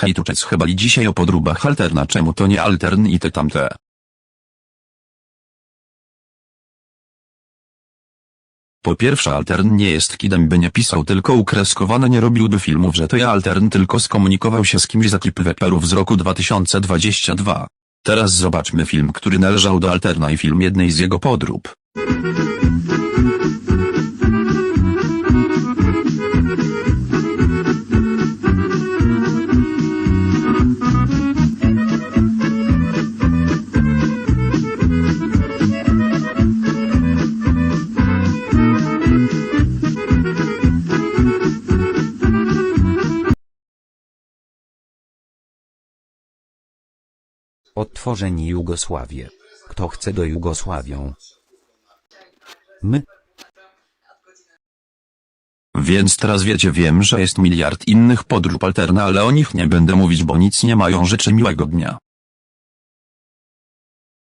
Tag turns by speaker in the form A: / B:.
A: Hej chyba i dzisiaj o podróbach alterna czemu to nie altern i te tamte. Po pierwsze altern nie jest kidem by nie pisał tylko ukreskowane nie robiłby filmów że to ja altern tylko skomunikował się z kimś za klip weperów z roku 2022. Teraz zobaczmy film który należał do alterna i film jednej z jego podrób.
B: Odtworzenie Jugosławie. Kto chce do Jugosławią? My,
A: Więc teraz wiecie wiem że jest miliard innych podrób alterna ale o nich nie będę mówić bo nic nie mają życzę miłego dnia.